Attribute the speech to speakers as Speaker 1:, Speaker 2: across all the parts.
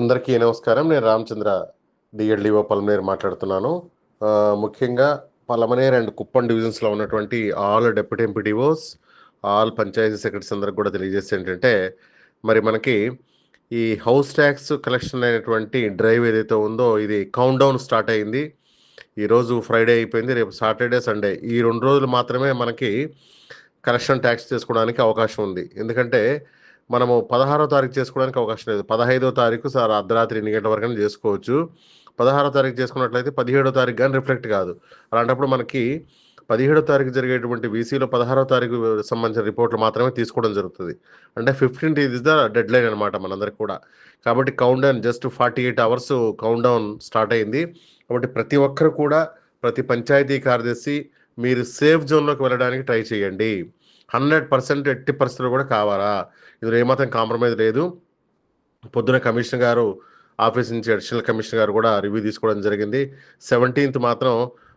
Speaker 1: అందరికీ నమస్కారం. నేను రామచంద్ర డిఎల్డిఓ పలమనేరు మాట్లాడుతున్నాను. ముఖ్యంగా పలమనేర్ అండ్ కుప్పం డివిజన్స్లో ఉన్నటువంటి all deputy MPDOs all panchayat secretaries అందరికి కూడా తెలియజేస్తే ఏంటంటే మరి మనకి ఈ హౌస్ ట్యాక్స్ కలెక్షన్ అయినటువంటి డ్రైవ్ ఏదైతే ఉందో ఇది కౌంట్ డౌన్ స్టార్ట్ అయింది. ఈరోజు ఫ్రైడే అయిపోయింది రేపు సాటర్డే సండే. ఈ రెండు రోజులు మాత్రమే మనకి కలెక్షన్ ట్యాక్స్ చేసుకోవడానికి అవకాశం ఉంది. ఎందుకంటే మనము పదహారో తారీఖు చేసుకోవడానికి అవకాశం లేదు. పదహైదో తారీఖు సార్ అర్ధరాత్రి ఎన్ని గంటల వరకు చేసుకోవచ్చు. పదహారో తారీఖు చేసుకున్నట్లయితే పదిహేడో తారీఖు కానీ రిఫ్లెక్ట్ కాదు. అలాంటప్పుడు మనకి పదిహేడో తారీఖు జరిగేటువంటి వీసీలో పదహారో తారీఖు సంబంధించిన రిపోర్ట్లు మాత్రమే తీసుకోవడం జరుగుతుంది. అంటే ఫిఫ్టీన్త్ ఇది ద డెడ్ లైన్ అనమాట మనందరికి కూడా. కాబట్టి countdown just forty eight hours countdown start అయింది. కాబట్టి ప్రతి ఒక్కరు కూడా ప్రతి పంచాయతీ కార్యదర్శి మీరు సేఫ్ జోన్లోకి వెళ్ళడానికి ట్రై చేయండి. హండ్రెడ్ పర్సెంట్ ఎట్టి పరిస్థితులు కూడా కావాలా? ఇందులో ఏమాత్రం కాంప్రమైజ్ లేదు. పొద్దున కమిషనర్ గారు ఆఫీస్ నుంచి అడిషనల్ కమిషనర్ గారు కూడా రివ్యూ తీసుకోవడం జరిగింది. సెవెంటీన్త్ మాత్రం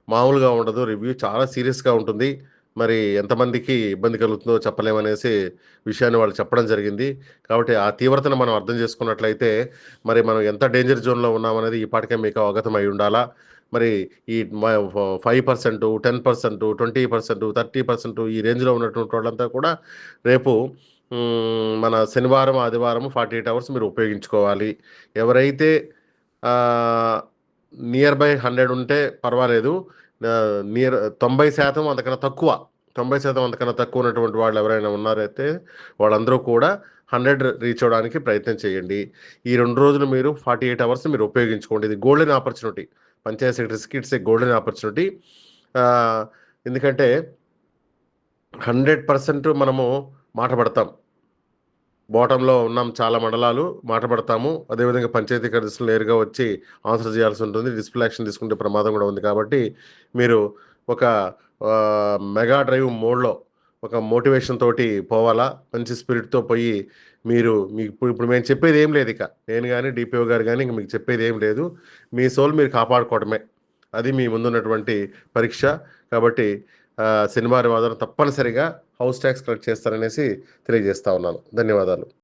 Speaker 1: మామూలుగా ఉండదు. రివ్యూ చాలా సీరియస్గా ఉంటుంది. మరి ఎంతమందికి ఇబ్బంది కలుగుతుందో చెప్పలేమనేసి విషయాన్ని వాళ్ళు చెప్పడం జరిగింది. కాబట్టి ఆ తీవ్రతను మనం అర్థం చేసుకున్నట్లయితే మరి మనం ఎంత డేంజర్ జోన్లో ఉన్నామనేది ఈ పాటికే మీకు అవగతం అయి ఉండాలా? మరి ఈ five percent ten percent twenty percent thirty percent ఈ రేంజ్లో ఉన్నటువంటి వాళ్ళంతా కూడా రేపు మన శనివారం ఆదివారం ఫార్టీ ఎయిట్ అవర్స్ మీరు ఉపయోగించుకోవాలి. ఎవరైతే నియర్ బై హండ్రెడ్ ఉంటే పర్వాలేదు. నియర్ తొంభై శాతం అంతకన్నా తక్కువ తొంభై శాతం అంతకన్నా తక్కువ ఉన్నటువంటి వాళ్ళు ఎవరైనా ఉన్నారైతే వాళ్ళందరూ కూడా హండ్రెడ్ రీచ్ అవ్వడానికి ప్రయత్నం చేయండి. ఈ రెండు రోజులు మీరు ఫార్టీ ఎయిట్ అవర్స్ మీరు ఉపయోగించుకోండి. ఇది గోల్డెన్ ఆపర్చునిటీ. పంచాయత్ సెక్రటరీస్కి ఇట్స్ ఏ గోల్డెన్ ఆపర్చునిటీ ఎందుకంటే హండ్రెడ్ పర్సెంట్ మనము మాట పడతాం. బాటంలో ఉన్నాం చాలా మండలాలు మాట పడతాము. అదేవిధంగా పంచాయతీ కార్యదర్శులు నేరుగా వచ్చి ఆన్సర్ చేయాల్సి ఉంటుంది. డిస్ప్లే యాక్షన్ తీసుకుంటే ప్రమాదం కూడా ఉంది కాబట్టి మీరు ఒక మెగా డ్రైవ్ మోడ్లో ఒక మోటివేషన్ తోటి పోవాలా? మంచి స్పిరిట్తో పోయి మీరు మీకు ఇప్పుడు ఇప్పుడు మేము చెప్పేది ఏం లేదు ఇక. నేను కానీ డిపిఓ గారు కానీ ఇంక మీకు చెప్పేది ఏం లేదు. మీ సోల్ మీరు కాపాడుకోవడమే. అది మీ ముందున్నటువంటి పరీక్ష. కాబట్టి శనివారం ఆధారం తప్పనిసరిగా హౌస్ ట్యాక్స్ కలెక్ట్ చేస్తారనేసి తెలియజేస్తా ఉన్నాను. ధన్యవాదాలు.